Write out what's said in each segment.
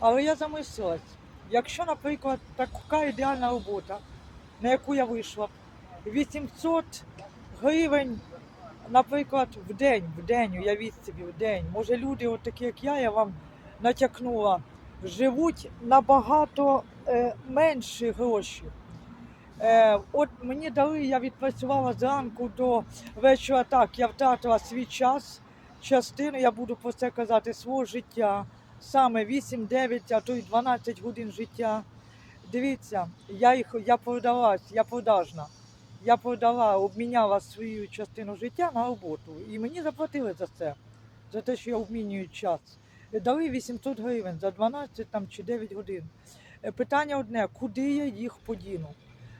Але я замислилась, якщо, наприклад, така ідеальна робота, на яку я вийшла, 800 гривень, наприклад, в день, в день, уявіть собі, в день. Може, люди, от такі, як я, я вам натякнула, живуть набагато е, менші гроші. Е, от мені дали, я відпрацювала зранку до вечора. Так, я втратила свій час, частину, я буду про це казати, свого життя. Саме 8, 9, а то й 12 годин життя. Дивіться, я їх я продалась, я продажна. Я продала, обміняла свою частину життя на роботу. І мені заплатили за це, за те, що я обмінюю час. Дали 800 гривень за 12 там, чи 9 годин. Е, Питання одне: куди я їх подіну?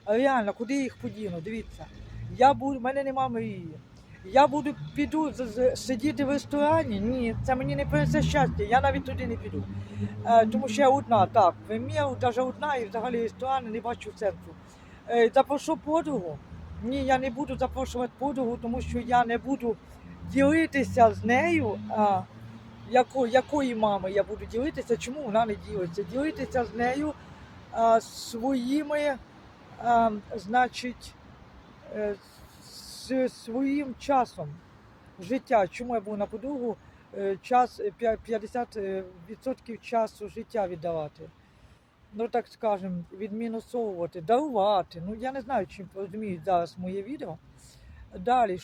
Реально, куди я їх подіну? Дивіться, я буду, в мене нема мрії. Я буду піду сидіти в ресторані. Ні, це мені не принесе щастя. Я навіть туди не піду. Е, тому що я одна, так, в міру, навіть одна, і взагалі ресторани не бачу центру. Е, запрошу подругу. Ні, я не буду запрошувати подругу, тому що я не буду ділитися з нею. А, яко, якої мами я буду ділитися, чому вона не ділиться? Ділитися з нею а, своїми, а, значить, е, з своїм часом життя. Чому я був на подругу е, час е, 50% часу життя віддавати? Ну так скажемо, відмінусовувати, дарувати. Ну я не знаю, чим розуміють зараз моє відео. Далі,